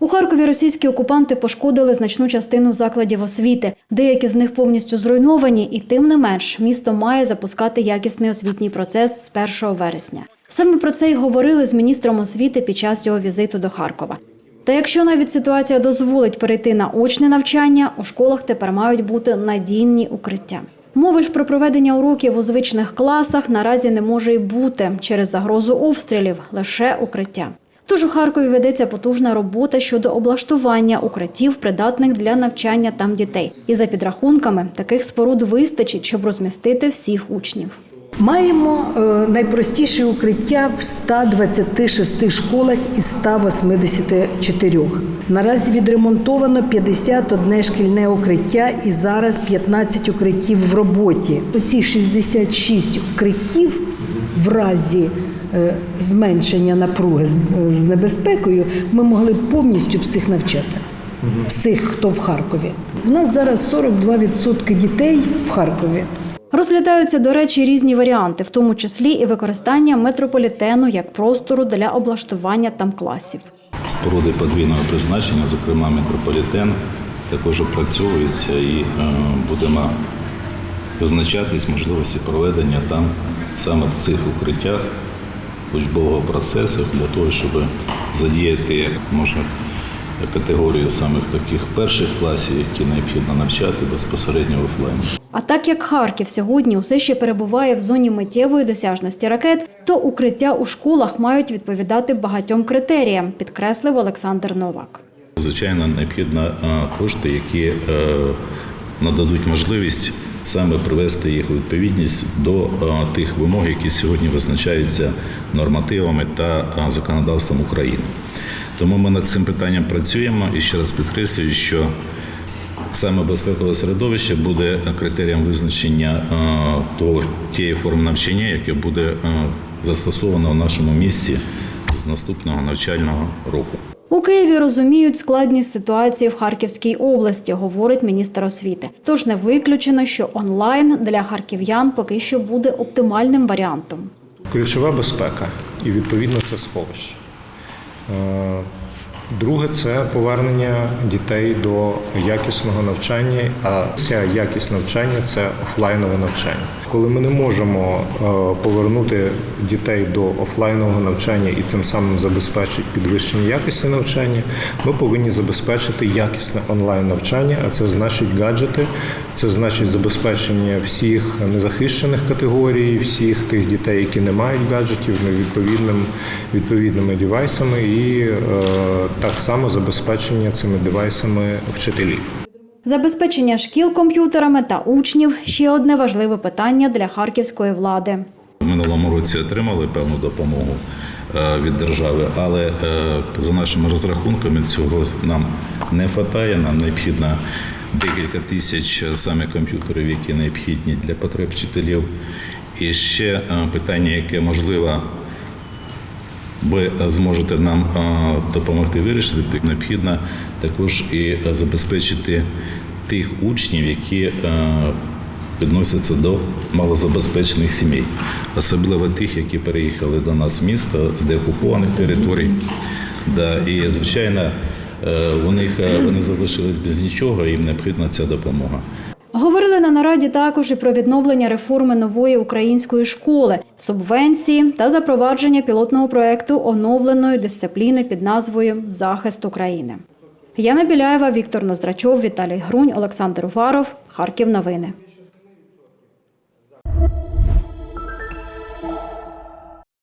У Харкові російські окупанти пошкодили значну частину закладів освіти. Деякі з них повністю зруйновані, і тим не менш місто має запускати якісний освітній процес з 1 вересня. Саме про це й говорили з міністром освіти під час його візиту до Харкова. Та якщо навіть ситуація дозволить перейти на очне навчання, у школах тепер мають бути надійні укриття. Мови ж про проведення уроків у звичних класах наразі не може й бути через загрозу обстрілів, лише укриття. Тож у Харкові ведеться потужна робота щодо облаштування укриттів, придатних для навчання там дітей. І за підрахунками таких споруд вистачить, щоб розмістити всіх учнів. Маємо е, найпростіше укриття в 126 школах із 184. Наразі відремонтовано 51 шкільне укриття і зараз 15 укриттів в роботі. Оці 66 укриттів в разі е, зменшення напруги з- з небезпекою ми могли б повністю всіх навчати. Всіх, хто в Харкові. У нас зараз 42% дітей в Харкові. Розглядаються, до речі, різні варіанти, в тому числі і використання метрополітену як простору для облаштування там класів. Споруди подвійного призначення, зокрема метрополітен, також опрацьовується і е, будемо визначатись можливості проведення там саме в цих укриттях учбового процесу для того, щоб задіяти може категорію самих таких перших класів, які необхідно навчати безпосередньо в офлайні. А так як Харків сьогодні усе ще перебуває в зоні миттєвої досяжності ракет, то укриття у школах мають відповідати багатьом критеріям, підкреслив Олександр Новак. Звичайно, необхідно е, кошти, які е, нададуть можливість саме привести їх у відповідність до е, тих вимог, які сьогодні визначаються нормативами та законодавством України. Тому ми над цим питанням працюємо і ще раз підкреслюю, що саме безпекове середовище буде критерієм визначення е, того тієї форми навчання, яке буде е, застосовано в нашому місті з наступного навчального року. У Києві розуміють складність ситуації в Харківській області, говорить міністр освіти. Тож не виключено, що онлайн для харків'ян поки що буде оптимальним варіантом. Ключова безпека і відповідно це сховище. 嗯 Друге це повернення дітей до якісного навчання, а ця якість навчання це офлайнове навчання. Коли ми не можемо е, повернути дітей до офлайнового навчання і цим самим забезпечити підвищення якості навчання, ми повинні забезпечити якісне онлайн навчання, а це значить гаджети, це значить забезпечення всіх незахищених категорій, всіх тих дітей, які не мають гаджетів, відповідним відповідними девайсами, і е, так само забезпечення цими девайсами вчителів. Забезпечення шкіл комп'ютерами та учнів ще одне важливе питання для харківської влади. В минулому році отримали певну допомогу е, від держави, але е, за нашими розрахунками цього нам не вистачає. Нам необхідно декілька тисяч е, саме комп'ютерів, які необхідні для потреб вчителів. І ще питання, яке можливо ви зможете нам е, допомогти вирішити, необхідно також і забезпечити тих учнів, які е, відносяться до малозабезпечених сімей, особливо тих, які переїхали до нас в місто з деокупованих територій. Да, і звичайно, е, у них вони залишились без нічого, їм необхідна ця допомога. Нараді також і про відновлення реформи нової української школи, субвенції та запровадження пілотного проекту оновленої дисципліни під назвою Захист України. Яна Біляєва, Віктор Ноздрачов, Віталій Грунь, Олександр Уваров. Харків. Новини.